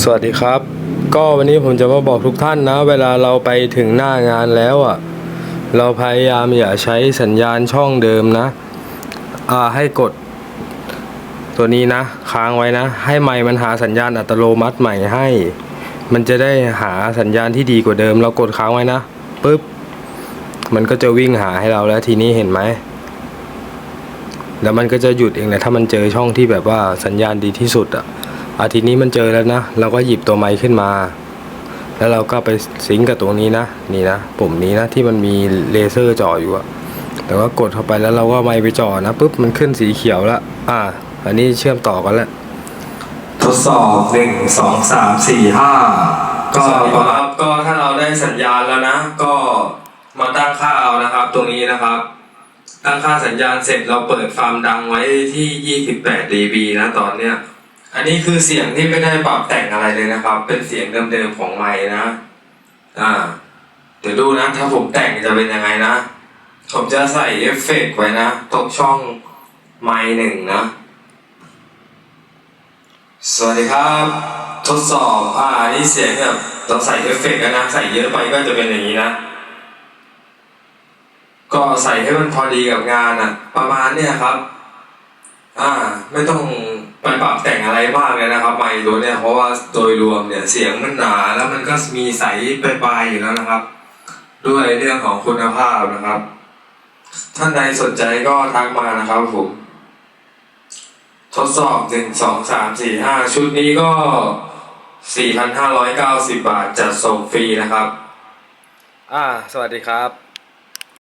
สวัสดีครับ ก็วันนี้ผมจะมาบอกทุกท่านนะ เวลาเราไปถึงหน้างานแล้วอะ เราพยายามอย่าใช้สัญญาณช่องเดิมนะ อ่าให้กด ตัวนี้นะ ค้างไว้นะ ให้ไมค์มันหาสัญญาณอัตโนมัติใหม่ให้ มันจะได้หาสัญญาณที่ดีกว่าเดิม เรากดค้างไว้นะปุ๊บมันก็จะวิ่งหาให้เราแล้วทีนี้เห็นไหมแล้วมันก็จะหยุดเองแหละถ้ามันเจอช่องที่แบบว่าสัญญาณดีที่สุดอะ อาทีนี้มันเจอแล้วนะ เราก็หยิบตัวไมค์ขึ้นมา แล้วเราก็ไปซิงกับตรงนี้นะ นี่นะปุ่มนี้นะที่มันมีเลเซอร์จ่ออยู่อะแล้วก็กดเข้าไปแล้วเราก็ไมค์ไปจ่อนะปุ๊บมันขึ้นสีเขียวล้วอ่า อันนี้เชื่อมต่อกันแล้วทดสอบหนึ่งสองสามสี่ห้าก็ก็ประมาณก็ถ้าเราได้สัญญาณแล้วนะ ก็มาตั้งค่าเอานะครับ ตรงนี้นะครับ ตั้งค่าสัญญาณเสร็จเราเปิดฟาร์มดังไว้ที่28 dB นะตอนเนี้ย อันนี้คือเสียงที่ไม่ได้ปรับแต่งอะไรเลยนะครับ เป็นเสียงเดิมๆของไม้นะ อ่า เดี๋ยวดูนะ ถ้าผมแต่งจะเป็นยังไงนะ ผมจะใส่เอฟเฟกต์ไว้นะ ตรงช่องไม้หนึ่งนะ สวัสดีครับ ทดสอบ อ่า นี่เสียงแบบเราใส่เอฟเฟกต์นะ ใส่เยอะไปก็จะเป็นอย่างนี้นะ ก็ใส่ให้มันพอดีกับงานอะ ประมาณเนี้ยครับ อ่า ไม่ต้อง ไปปรับแต่งอะไรมากเลยนะครับไมค์ตัวเนี้ยเพราะว่าโดยรวมเนี่ยเสียงมันหนาแล้วมันก็มีใสปลายๆอยู่แล้วนะครับ ด้วยเรื่องของคุณภาพนะครับ ท่านใดสนใจก็ทักมานะครับผมทดสอบหนึ่งสองสามสี่ห้าชุดนี้ก็สี่พันห้าร้อยเก้าสิบบาทจัดส่งฟรีนะครับ อ่า สวัสดีครับ